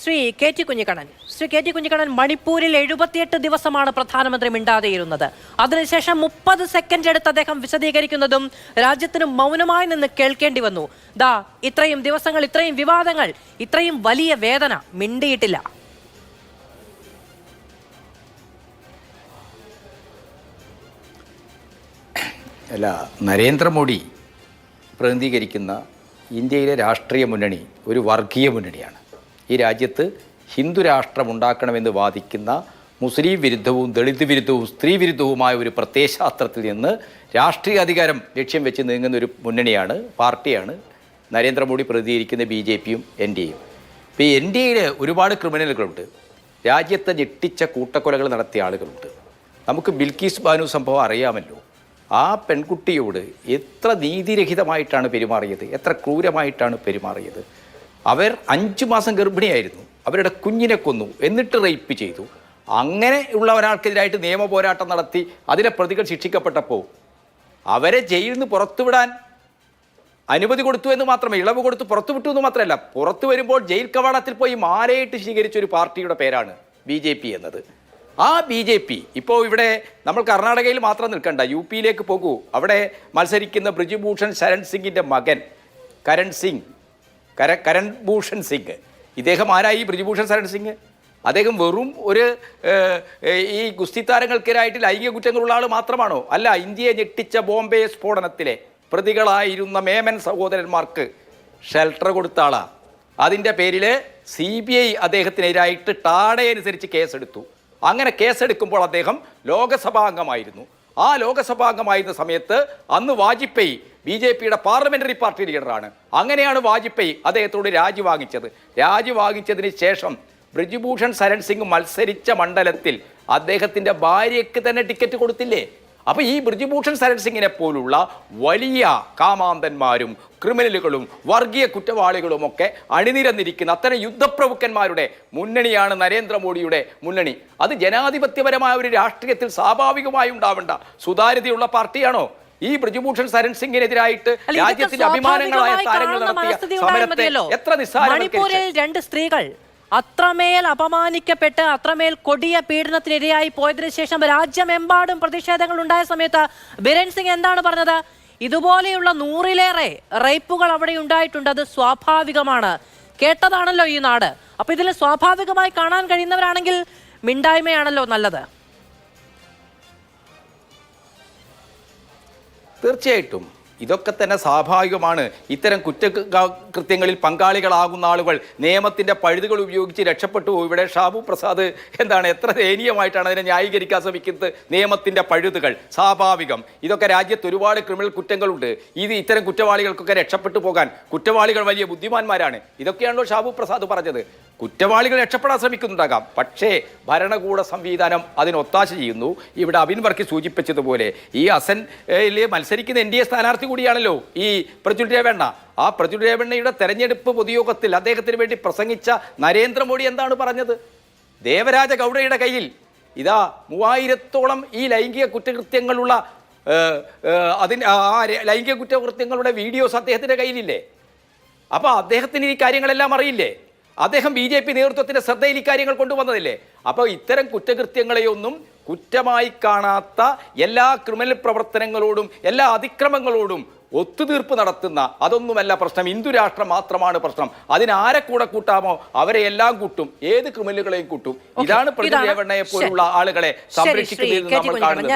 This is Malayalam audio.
Shri K T Kunhikannan. Shri K T Kunhikannan മണിപ്പൂരിൽ എഴുപത്തിയെട്ട് ദിവസമാണ് പ്രധാനമന്ത്രി മിണ്ടാതെയിരുന്നത്. അതിനുശേഷം മുപ്പത് സെക്കൻഡ് എടുത്ത് അദ്ദേഹം വിശദീകരിക്കുന്നതും രാജ്യത്തിന് മൗനമായി നിന്ന് കേൾക്കേണ്ടി വന്നു. ദാ ഇത്രയും ദിവസങ്ങൾ ഇത്രയും വിവാദങ്ങൾ ഇത്രയും വലിയ വേദന മിണ്ടിയിട്ടില്ല. അല്ല നരേന്ദ്രമോദി പ്രതിനിധീകരിക്കുന്ന ഇന്ത്യയിലെ രാഷ്ട്രീയ മുന്നണി ഒരു വർഗീയ മുന്നണിയാണ്. ഈ രാജ്യത്ത് ഹിന്ദു രാഷ്ട്രം ഉണ്ടാക്കണമെന്ന് വാദിക്കുന്ന മുസ്ലിം വിരുദ്ധവും ദളിത് വിരുദ്ധവും സ്ത്രീ വിരുദ്ധവുമായ ഒരു പ്രത്യയശാസ്ത്രത്തിൽ നിന്ന് രാഷ്ട്രീയ അധികാരം ലക്ഷ്യം വെച്ച് നീങ്ങുന്ന ഒരു മുന്നണിയാണ് പാർട്ടിയാണ് നരേന്ദ്രമോദി പ്രതികരിക്കുന്ന ബി ജെ പിയും എൻ ഡി എയും. ഇപ്പോൾ എൻ ഡി എയിൽ ഒരുപാട് ക്രിമിനലുകളുണ്ട്. രാജ്യത്തെ ഞെട്ടിച്ച കൂട്ടക്കൊലകൾ നടത്തിയ ആളുകളുണ്ട്. നമുക്ക് ബിൽക്കീസ് ബാനു സംഭവം അറിയാമല്ലോ. ആ പെൺകുട്ടിയോട് എത്ര നീതിരഹിതമായിട്ടാണ് പെരുമാറിയത്? എത്ര ക്രൂരമായിട്ടാണ് പെരുമാറിയത്? അവർ അഞ്ച് മാസം ഗർഭിണിയായിരുന്നു. അവരുടെ കുഞ്ഞിനെ കൊന്നു എന്നിട്ട് റേപ്പ് ചെയ്തു. അങ്ങനെ ഉള്ള ഒരാൾക്കെതിരായിട്ട് നിയമ പോരാട്ടം നടത്തി അതിലെ പ്രതികൾ ശിക്ഷിക്കപ്പെട്ടപ്പോൾ അവരെ ജയിൽ നിന്ന് പുറത്തുവിടാൻ അനുമതി കൊടുത്തു എന്ന് മാത്രമേ ഇളവ് കൊടുത്ത് പുറത്തു വിട്ടു എന്ന് മാത്രമല്ല പുറത്തു വരുമ്പോൾ ജയിൽ കവാടത്തിൽ പോയി മാലയിട്ട് സ്വീകരിച്ച ഒരു പാർട്ടിയുടെ പേരാണ് ബി ജെ പി എന്നത്. ആ ബി ജെ പി ഇപ്പോൾ ഇവിടെ നമ്മൾ കർണാടകയിൽ മാത്രം നിൽക്കണ്ട യു പിയിലേക്ക് പോകൂ. അവിടെ മത്സരിക്കുന്ന ബ്രിജുഭൂഷൺ ശരൺ സിംഗിന്റെ മകൻ കരൺ സിംഗ് കര കരൺ ഭൂഷൺ സിംഗ്. ഇദ്ദേഹം ആരായി? ബ്രിജ്ഭൂഷൺ ശരൺ സിംഗ്. അദ്ദേഹം വെറും ഒരു ഈ ഗുസ്തി താരങ്ങൾക്കെതിരായിട്ട് ലൈംഗിക കുറ്റങ്ങളുള്ള ആൾ മാത്രമാണോ? അല്ല ഇന്ത്യയെ ഞെട്ടിച്ച ബോംബെ സ്ഫോടനത്തിലെ പ്രതികളായിരുന്ന മേമൻ സഹോദരന്മാർക്ക് ഷെൽട്ടർ കൊടുത്ത ആളാണ് അതിന്റെ പേരിൽ സി ബി ഐ അദ്ദേഹത്തിനെതിരായിട്ട് ടാഡയനുസരിച്ച് കേസെടുത്തു. അങ്ങനെ കേസെടുക്കുമ്പോൾ അദ്ദേഹം ലോകസഭാംഗമായിരുന്നു ആ ലോകസഭാംഗമായിരുന്ന സമയത്ത് അന്ന് വാജ്പേയി ബി ജെ പിയുടെ പാർലമെന്ററി പാർട്ടി ലീഡറാണ്. അങ്ങനെയാണ് വാജ്പേയി അദ്ദേഹത്തോട് രാജി വാങ്ങിച്ചത് രാജി വാങ്ങിച്ചതിന് ശേഷം ബ്രിജ്ഭൂഷൺ സരൺ സിംഗ് മത്സരിച്ച മണ്ഡലത്തിൽ അദ്ദേഹത്തിന്റെ ഭാര്യയ്ക്ക് തന്നെ ടിക്കറ്റ് കൊടുത്തില്ലേ? അപ്പൊ ഈ ബ്രിജുഭൂഷൺ ശരൺ സിംഗിനെ പോലുള്ള വലിയ കാമാന്തന്മാരും ക്രിമിനലുകളും വർഗീയ കുറ്റവാളികളും ഒക്കെ അണിനിരന്നിരിക്കുന്ന അത്തരം യുദ്ധപ്രഭുക്കന്മാരുടെ മുന്നണിയാണ് നരേന്ദ്രമോദിയുടെ മുന്നണി. അത് ജനാധിപത്യപരമായ ഒരു രാഷ്ട്രീയത്തിൽ സ്വാഭാവികമായി ഉണ്ടാവേണ്ട സുതാര്യതയുള്ള പാർട്ടിയാണോ? ഈ ബ്രിജുഭൂഷൺ ശരൺ സിംഗിനെതിരായിട്ട് രാജ്യത്തിന്റെ അഭിമാനങ്ങളായ താരങ്ങൾ നടത്തിയ സമരത്തെ എത്ര നിസ്സാരം രണ്ട് സ്ത്രീകൾ. അത്രമേൽ അപമാനിക്കപ്പെട്ട് അത്രമേൽ കൊടിയ പീഡനത്തിനിരയായി പോയതിനു ശേഷം രാജ്യമെമ്പാടും പ്രതിഷേധങ്ങൾ ഉണ്ടായ സമയത്ത് ബിരൻ സിംഗ് എന്താണ് പറഞ്ഞത്? ഇതുപോലെയുള്ള നൂറിലേറെ റേപ്പുകൾ അവിടെ ഉണ്ടായിട്ടുണ്ട്. അത് സ്വാഭാവികമാണ്. കേട്ടതാണല്ലോ ഈ നാട്. അപ്പൊ ഇതിൽ സ്വാഭാവികമായി കാണാൻ കഴിയുന്നവരാണെങ്കിൽ മിണ്ടായ്മയാണല്ലോ നല്ലത്. തീർച്ചയായിട്ടും. ഇതൊക്കെ തന്നെ സ്വാഭാവികമാണ്. ഇത്തരം കുറ്റ കൃത്യങ്ങളിൽ പങ്കാളികളാകുന്ന ആളുകൾ നിയമത്തിന്റെ പഴുതുകൾ ഉപയോഗിച്ച് രക്ഷപ്പെട്ടു ഇവിടെ ഷാബു പ്രസാദ് എന്താണ് എത്ര ദയനീയമായിട്ടാണ് അതിനെ ന്യായീകരിക്കാൻ ശ്രമിക്കുന്നത്? നിയമത്തിന്റെ പഴുതുകൾ. സ്വാഭാവികം. ഇതൊക്കെ രാജ്യത്ത് ഒരുപാട് ക്രിമിനൽ കുറ്റങ്ങളുണ്ട്. ഇത് ഇത്തരം കുറ്റവാളികൾക്കൊക്കെ രക്ഷപ്പെട്ടു പോകാൻ കുറ്റവാളികൾ വലിയ ബുദ്ധിമാന്മാരാണ്. ഇതൊക്കെയാണല്ലോ ഷാബു പ്രസാദ് പറഞ്ഞത്. കുറ്റവാളികൾ രക്ഷപ്പെടാൻ ശ്രമിക്കുന്നുണ്ടാകാം. പക്ഷേ ഭരണകൂട സംവിധാനം അതിനൊത്താശ ചെയ്യുന്നു. ഇവിടെ അബിൻ വർക്കി സൂചിപ്പിച്ചതുപോലെ ഈ ഏൽ മത്സരിക്കുന്ന എൻ ഡി എ സ്ഥാനാർത്ഥി കൂടിയാണല്ലോ ഈ പ്രജുൽ രേവണ്ണ. ആ പ്രജുൽ രേവണ്ണയുടെ തെരഞ്ഞെടുപ്പ് പൊതുയോഗത്തിൽ അദ്ദേഹത്തിന് വേണ്ടി പ്രസംഗിച്ച നരേന്ദ്രമോദി എന്താണ് പറഞ്ഞത്? ദേവരാജ ഗൗഡയുടെ കയ്യിൽ ഇതാ മൂവായിരത്തോളം ഈ ലൈംഗിക കുറ്റകൃത്യങ്ങളുള്ള അതിന് ആ ലൈംഗിക കുറ്റകൃത്യങ്ങളുടെ വീഡിയോസ് അദ്ദേഹത്തിന്റെ കയ്യിലില്ലേ? അപ്പോൾ അദ്ദേഹത്തിന് ഈ കാര്യങ്ങളെല്ലാം അറിയില്ലേ? അദ്ദേഹം ബി ജെ പി നേതൃത്വത്തിന്റെ ശ്രദ്ധയിൽ ഇക്കാര്യങ്ങൾ കാര്യങ്ങൾ കൊണ്ടുവന്നതില്ലേ? അപ്പോൾ ഇത്തരം കുറ്റകൃത്യങ്ങളെയൊന്നും കുറ്റമായി കാണാത്ത എല്ലാ ക്രിമിനൽ പ്രവർത്തനങ്ങളോടും എല്ലാ അതിക്രമങ്ങളോടും ഒത്തുതീർപ്പ് നടത്തുന്ന അതൊന്നുമല്ല പ്രശ്നം. ഹിന്ദു രാഷ്ട്രം മാത്രമാണ് പ്രശ്നം. അതിനാരെ കൂടെ കൂട്ടാമോ? അവരെ എല്ലാം കൂട്ടും. ഏത് ക്രിമിനലുകളെയും കൂട്ടും. ഇതാണ് പ്രതിരേവണ്ണയെ പോലുള്ള ആളുകളെ സംരക്ഷിക്കുന്നത് സംരക്ഷിക്കുന്നതിൽ നമ്മൾ കാണുന്നത്.